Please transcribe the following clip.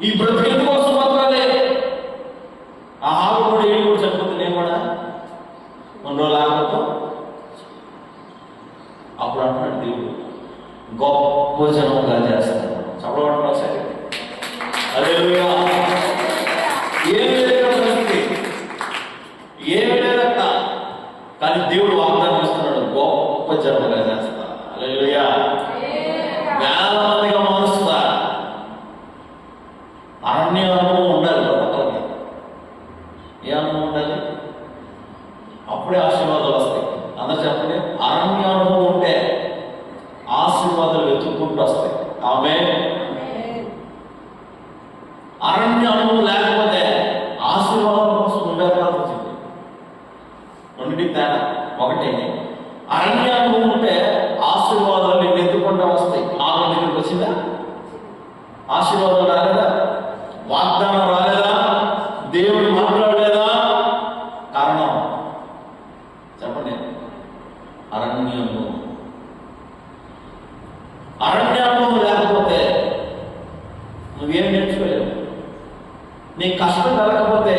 ఈ బ్రతికేందు కోసం మాత్రమే ఆ ఆవు కూడా ఏం కూడా చనిపోతుంది నేను కూడా. రెండు రోజులు ఆగతో అప్పుడు అంటున్నాడు దేవుడు గొప్ప జనముగా చేస్తాను. చెప్పడం సరే అదే ఏమి లేదు పరిస్థితి ఏమి లేదక్క కానీ దేవుడు వాగ్దానం ఇస్తున్నాడు గొప్ప జన్మగా చేస్తా అలెలుయా వేల మందిగా మారుస్తా అరణ్య అనుభవం ఉండాలి ఒక్కొక్కరికి ఏ అనుభవం ఉండాలి అప్పుడే ఆశీర్వాదాలు వస్తాయి. అందరు చెప్పండి అరణ్య అనుభవం ఉంటే ఆశీర్వాదాలు వెతుక్కుంటూ వస్తాయి. ఆమె అరణ్య అనుభవం లేకపోతే ఆశీర్వాదం కోసం నువ్వే వచ్చింది రెండింటికి తేడా. ఒకటి అరణ్య అనుభవం ఉంటే ఆశీర్వాదాలు నీకు ఎత్తుకుంటూ వస్తాయి. ఆమె దగ్గరికి వచ్చిందా? ఆశీర్వాదం రాలేదా? వాగ్దానం చెప్పండి. అరణ్యము. అరణ్యము లేకపోతే నువ్వేం నేర్చుకోలేవు నీ కష్టం కలగకపోతే